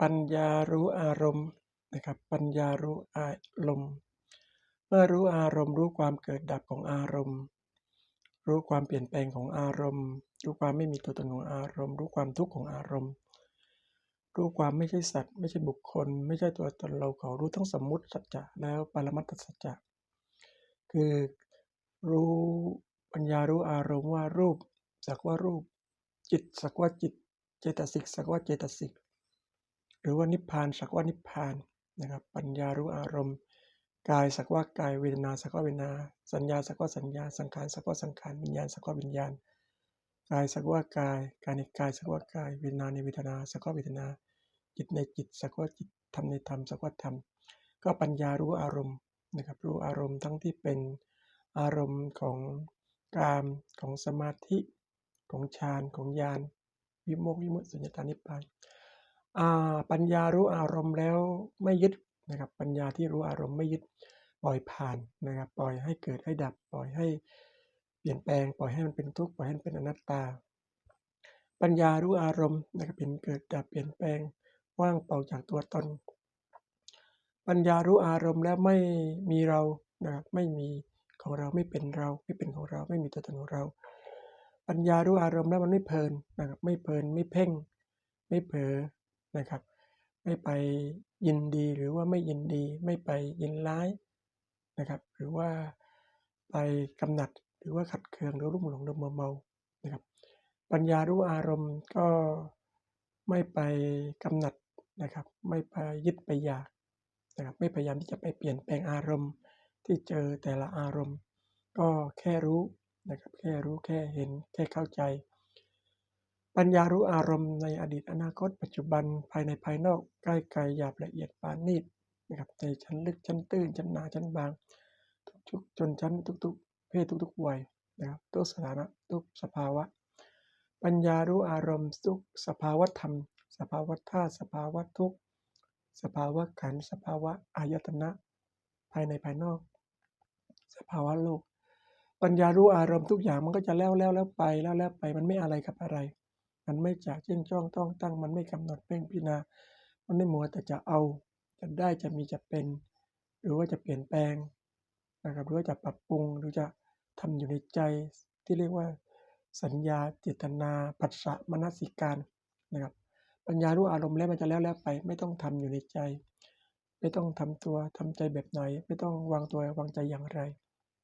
ปัญญารู้อารมณ์นะครับปัญญารู้อารมณ์ เมื่อรู้อารมณ์ รู้ความเกิดดับของอารมณ์ รู้ความเปลี่ยนแปลงของอารมณ์ รู้ความไม่มีตัวตนของอารมณ์ รู้ความทุกข์ของอารมณ์ รู้ความไม่ใช่สัตว์ ไม่ใช่บุคคล ไม่ใช่ตัวตนเราเขารู้ทั้งสมมุติสัจจะแล้วปรมัตถสัจจะคือรู้ปัญญารู้อารมณ์ว่ารูปสักว่ารูป จิตสักว่าจิต เจตสิกสักว่าเจตสิก หรือว่านิพพานสักว่านิพพานนะครับ ปัญญารู้อารมณ์ กายสักว่ากายเวทนาสักว่าเวทนา สัญญาสักว่าสัญญาสังขารสักว่าสังขารวิญญาณสักว่าวิญญาณ กายสักว่ากายกายในกายสักว่ากายเวทนาในเวทนาสักว่าเวทนา จิตในจิตสักว่าจิตธรรมในธรรมสักว่าธรรมก็ปัญญารู้อารมณ์นะครับรู้อารมณ์ทั้งที่เป็นอารมณ์ของกามของสมาธิของฌานของญาณวิโมกข์วิมุตติสุญญตานิพพาน ปัญญารู้อารมณ์แล้วไม่ยึดนะครับปัญญาที่รู้อารมณ์ไม่ยึดปล่อยผ่านนะครับปล่อยให้เกิดให้ดับปล่อยให้เปลี่ยนแปลงปล่อยให้มันเป็นทุกข์ปล่อยให้มันเป็นอนัตตา ปัญญารู้อารมณ์นะครับเป็นเกิดดับเปลี่ยนแปลงว่างเปล่าจากตัวตน ปัญญารู้อารมณ์แล้วไม่มีเรานะครับไม่มีของเราไม่เป็นเราไม่เป็นของเราไม่มีตัวตนของเรา ปัญญารู้อารมณ์แล้วมันไม่เพลินนะครับไม่เพลินไม่เพ่ง ไม่เผลอ นะครับ ไม่ไปยินดีหรือว่าไม่ยินดี ไม่ไปยินร้ายนะครับ หรือว่าไปกำหนัดหรือว่าขัดเคืองหรือรุ่มหลงหรือมัวเมานะครับ ปัญญารู้อารมณ์ก็ไม่ไปกำหนัดนะครับ ไม่ไปยึดไปอยากนะครับ ไม่พยายามที่จะไปเปลี่ยนแปลงอารมณ์ที่เจอแต่ละอารมณ์ ก็แค่รู้นะครับ แค่รู้แค่เห็นแค่เข้าใจ ปัญญารู้อารมณ์ในอดีตอนาคต ปัจจุบันภายในภายนอกใกล้ไกลหยาบละเอียดปานนีตนะครับในชั้นลึกชั้นตื้นชั้นหนาชั้นบาง ทุกๆจนชั้นทุกๆ เพศทุกๆวัยนะครับทุกสถานะทุกสภาวะ ปัญญารู้อารมณ์ทุกสภาวะธรรม สภาวะธาตุสภาวะทุกสภาวะขันสภาวะอายตนะ ภายในภายนอก สภาวะโลก ปัญญารู้อารมณ์ทุกอย่างมันก็จะแล้วแล้วแล้วไปแล้วแล้วไปมันไม่อะไรกับอะไร มันไม่จากเช่นจ้องต้องตั้ง มันไม่กำหนดเพ่งพิจารณา มันไม่มัวแต่จะเอาจะได้จะมีจะเป็น หรือว่าจะเปลี่ยนแปลงนะครับหรือว่าจะปรับปรุงหรือจะทำอยู่ในใจที่เรียกว่า สัญญาเจตนาปัสสะมนสิการนะครับปัญญารู้อารมณ์แล้วมันจะแล้วแล้วไป ไม่ต้องทำอยู่ในใจ ไม่ต้องทำตัวทำใจแบบไหน ไม่ต้องวางตัววางใจอย่างไร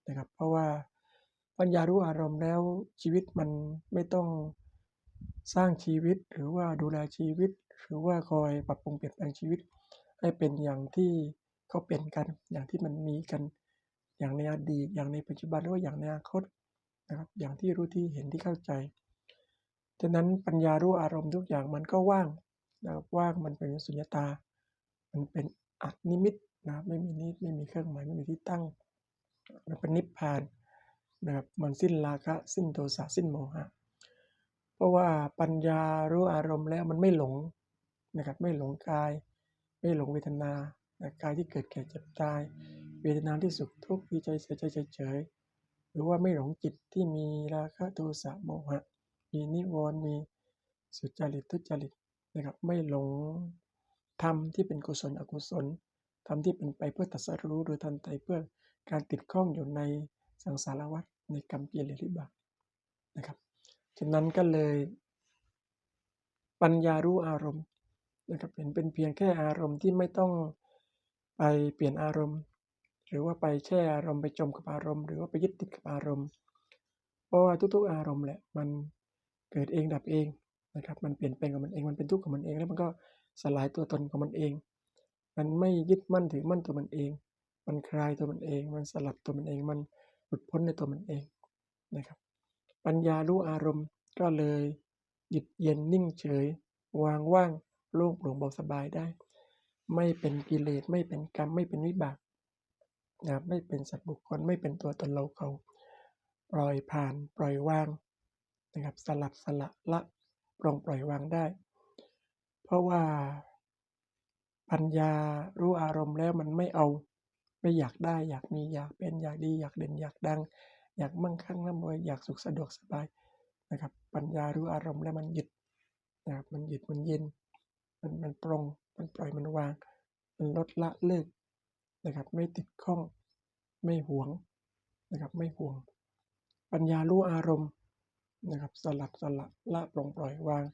นะครับ เพราะว่าปัญญารู้อารมณ์แล้วชีวิตมันไม่ต้อง สร้างชีวิตหรือว่าดูแลชีวิต หรือว่าคอยปรับปรุงเปลี่ยนแปลงชีวิต ให้เป็นอย่างที่เขาเป็นกันอย่างที่มันมีกันอย่างในอดีตอย่างในปัจจุบันหรือว่าอย่างในอนาคตนะครับอย่างที่รู้ที่เห็นที่เข้าใจฉะนั้นปัญญารู้อารมณ์ทุกอย่างมันก็ว่างนะครับว่างมันเป็นสุญญตา มันเป็นอัตนิมิตนะไม่มีนิไม่มีเครื่องหมายไม่มีที่ตั้ง มันเป็นนิพพานนะครับมันสิ้นราคะสิ้นโทสะสิ้นโมหะ เพราะว่าปัญญารู้อารมณ์แล้วมันไม่หลงนะครับไม่หลงกาย ไม่หลงเวทนากายที่เกิดแก่เจ็บตาย เวทนาที่สุขทุกข์ดีใจเสียใจเฉยหรือว่าไม่หลงจิตที่มีราคะโทสะโมหะ มีนิวรณ์มีสุจริตทุจริตนะครับไม่หลงธรรมที่เป็นกุศลอกุศลธรรมที่เป็นไปเพื่อตัสรู้หรือทำไปเพื่อการติดข้องอยู่ในสังสารวัฏในกรรมเกียรติบาปนะครับ ฉะนั้นก็เลย ปัญญารู้อารมณ์นะครับเห็นเป็นเพียงแค่อารมณ์ที่ไม่ต้องไปเปลี่ยนอารมณ์ หรือว่าไปแช่อารมณ์ไปจมกับอารมณ์ หรือว่าไปยึดติดกับอารมณ์ เพราะว่าทุกๆอารมณ์แหละมันเกิดเองดับเองนะครับมันเปลี่ยนแปลงของมันเองมันเป็นทุกข์ของมันเอง แล้วมันก็สลายตัวตนของมันเอง มันไม่ยึดมั่นถือมั่นตัวมันเอง มันคลายตัวมันเอง มันสลัดตัวมันเอง มันหลุดพ้นในตัวมันเองนะครับ ปัญญารู้อารมณ์ก็เลยหยุดเย็นนิ่งเฉย วางว่างโล่งโปร่งเบาสบายได้ ไม่เป็นกิเลสไม่เป็นกรรมไม่เป็นวิบากนะไม่เป็นสัตว์บุคคลไม่เป็นตัวตนเราเขาปล่อยผ่านปล่อยวางนะครับสลัดสละละปลงปล่อยวางได้ เพราะว่า ปัญญารู้อารมณ์แล้วมันไม่เอา ไม่อยากได้อยากมีอยากเป็นอยากดีอยากเด่นอยากดัง อยากมั่งคั่งร่ำรวยอยากสุขสะดวกสบายนะครับ ปัญญารู้อารมณ์แล้วมันหยุดนะครับมันหยุดมันเย็น มันมันปรงมันปล่อยมันวาง มันลดละเลิกนะครับ ไม่ติดข้องไม่หวงนะครับไม่หวง ปัญญารู้อารมณ์นะครับสลัดสละละปลงปล่อยวาง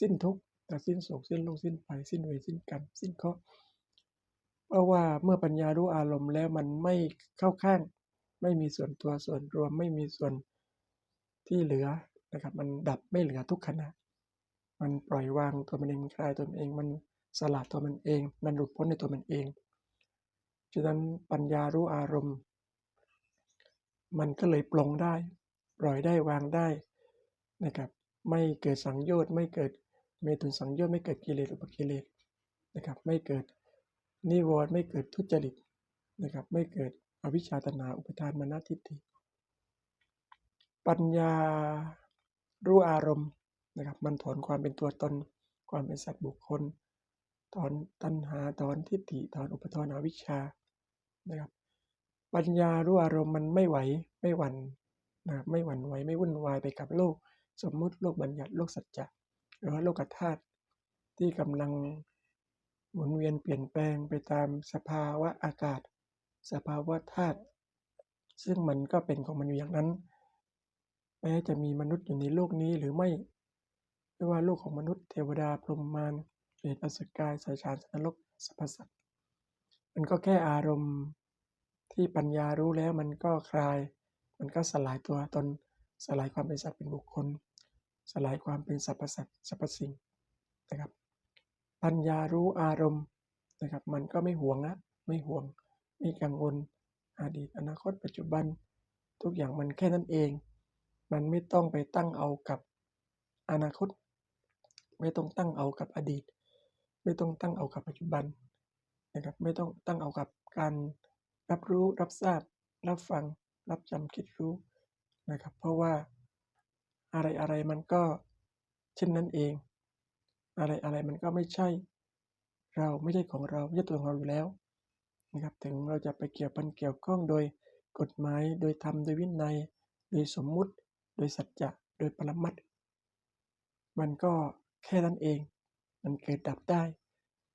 สิ้นทุกข์แต่สิ้นโศกสิ้นโลกสิ้นไปสิ้นเวรสิ้นกรรมสิ้นเคราะห์เพราะว่าเมื่อปัญญารู้อารมณ์แล้วมันไม่เข้าข้าง ไม่มีส่วนตัวส่วนรวมไม่มีส่วนที่เหลือนะครับมันดับไม่เหลือทุกขณะ มันปล่อยวางตัวมันเองคลายตัวมันเอง มันสลัดตัวมันเอง มันหลุดพ้นในตัวมันเองฉะนั้นปัญญารู้อารมณ์ มันก็เลยปลงได้ปล่อยได้วางได้นะครับไม่เกิดสังโยชน์ไม่เกิดเมตุนสังโยชน์ไม่เกิดกิเลสอุปกิเลสนะครับไม่เกิดนิวรณ์ไม่เกิดทุจริตนะครับไม่เกิด อวิชชาตนาอุปทานมานะทิฏฐิปัญญารู้อารมณ์นะครับ มันถอนความเป็นตัวตน ความเป็นสัตว์บุคคล ถอนตัณหาถอนทิฏฐิถอนอุปทานอวิชชานะครับ ปัญญารู้อารมณ์มันไม่ไหวไม่หวั่นนะไม่หวั่นไหวไม่วุ่นวายไปกับโลก สมมุติโลกบัญญัติโลกสัจจะหรือว่าโลกธาตุที่กำลังหมุนเวียนเปลี่ยนแปลงไปตามสภาวะอากาศ สภาวะธาตุซึ่งมันก็เป็นของมันอยู่อย่างนั้น แม้จะมีมนุษย์อยู่ในโลกนี้หรือไม่ไม่ว่าโลกของมนุษย์เทวดาพรหมมารเปรตอสุรกายสายชานสัตว์นรกสรรพสัตว์มันก็แค่อารมณ์ที่ปัญญารู้แล้วมันก็คลาย มันก็สลายตัวตนสลายความเป็นสัตว์เป็นบุคคล สลายความเป็นสรรพสัตว์สรรพสิ่งนะครับ ปัญญารู้อารมณ์นะครับ มันก็ไม่ห่วงนะไม่ห่วง ไม่กังวลอดีตอนาคตปัจจุบัน ทุกอย่างมันแค่นั้นเอง มันไม่ต้องไปตั้งเอากับอนาคต ไม่ต้องตั้งเอากับอดีต ไม่ต้องตั้งเอากับปัจจุบันนะครับไม่ต้องตั้งเอากับการรับรู้รับทราบ รับฟัง รับจำคิดรู้นะครับ เพราะว่าอะไรอะไรมันก็เช่นนั้นเอง อะไรอะไรมันก็ไม่ใช่ เราไม่ใช่ของเราไม่ใช่ตัวของเราอยู่แล้ว นะครับถึงเราจะไปเกี่ยวพันเกี่ยวข้องโดยกฎหมาย โดยธรรม โดยวินัย โดยสมมุติ โดยสัจจะ โดยปรมัตมันก็แค่นั้นเอง มันเกิดดับได้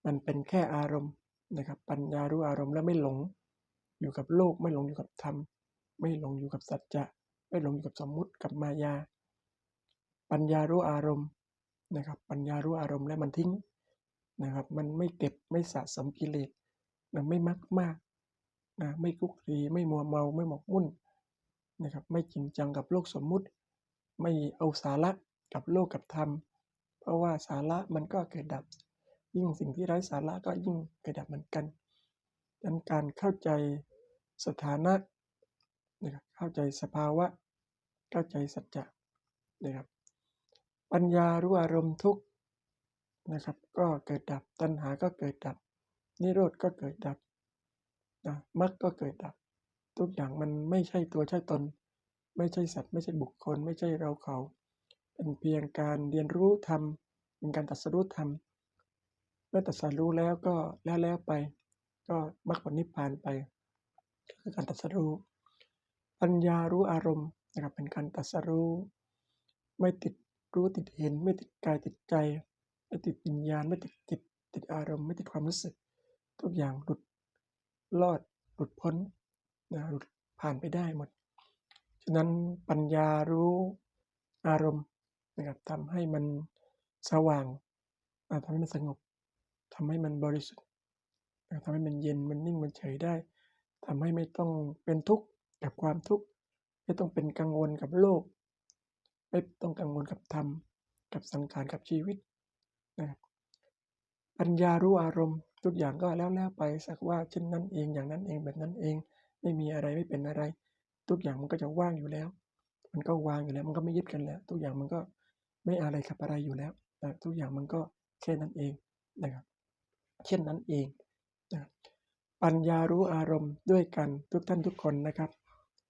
มันเป็นแค่อารมณ์นะครับ ปัญญารู้อารมณ์แล้วไม่หลง อยู่กับโลกไม่หลงอยู่กับธรรม ไม่หลงอยู่กับสัจจะ ไม่หลงอยู่กับสมมุติกับมายา ปัญญารู้อารมณ์นะครับ ปัญญารู้อารมณ์แล้วมันทิ้งนะครับ มันไม่เก็บไม่สะสมกิเลส นะไม่มักมากนะไม่คุกคีไม่มัวเมาไม่หมกมุ่นนะครับไม่จริงจังกับโลกสมมุติ ไม่เอาสาระกับโลกกับธรรม เพราะว่าสาระมันก็เกิดดับ ยิ่งสิ่งที่ไร้สาระก็ยิ่งเกิดดับเหมือนกันดังการเข้าใจสถานะนะครับเข้าใจสภาวะ เข้าใจสัจจะนะครับ ปัญญารู้อารมณ์ทุกนะครับ ก็เกิดดับตัณหาก็เกิดดับ นิโรธก็เกิดดับนะมรรคก็เกิดดับ ทุกอย่างมันไม่ใช่ตัวใช่ตน ไม่ใช่สัตว์ ไม่ใช่บุคคล ไม่ใช่เราเขา เป็นเพียงการเรียนรู้ธรรมเป็นการตรัสรู้ธรรมเมื่อตรัสรู้แล้วก็แล้วแล้วไป ก็มรรคผลนิพพานไปก็คือการตรัสรู้ปัญญารู้อารมณ์นะครับเป็นการตรัสรู้ ไม่ติดรู้ติดเห็น ไม่ติดกายติดใจ ไม่ติดวิญญาณ ไม่ติดจิตติดอารมณ์ ไม่ติดความรู้สึก ทุกอย่างหลุดรอดหลุดพ้นนะหลุดผ่านไปได้หมด ฉะนั้นปัญญารู้อารมณ์นะครับทำให้มันสว่างทำให้มันสงบทำให้มันบริสุทธิ์นะทำให้มันเย็นมันนิ่งมันเฉยได้ทำให้ไม่ต้องเป็นทุกข์กับความทุกข์ไม่ต้องเป็นกังวลกับโลก ไม่ต้องกังวลกับธรรม กับสังขารกับชีวิตนะปัญญารู้อารมณ์ ทุกอย่างก็แล้วแล้วไปสักว่าเช่นนั้นเองอย่างนั้นเองแบบนั้นเอง ไม่มีอะไรไม่เป็นอะไร ทุกอย่างมันก็จะว่างอยู่แล้ว มันก็วางอยู่แล้ว มันก็ไม่ยึดกันแล้ว ทุกอย่างมันก็ไม่อะไรกับอะไรอยู่แล้วนะทุกอย่างมันก็แค่นั้นเองนะครับเช่นนั้นเองนะปัญญารู้อารมณ์ด้วยกันทุกท่านทุกคนนะครับ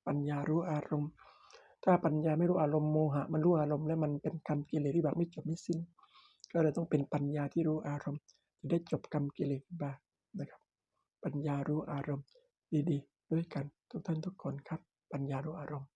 ปัญญารู้อารมณ์ ถ้าปัญญาไม่รู้อารมณ์โมหะ มันรู้อารมณ์แล้วมันเป็นกรรมกิเลสวิบากไม่จบไม่สิ้น ก็เลยต้องเป็นปัญญาที่รู้อารมณ์ จะได้จบกรรมกิเลสบากนะครับ ปัญญารู้อารมณ์ดีๆ ด้วยกันทุกท่านทุกคนครับ ปัญญารู้อารมณ์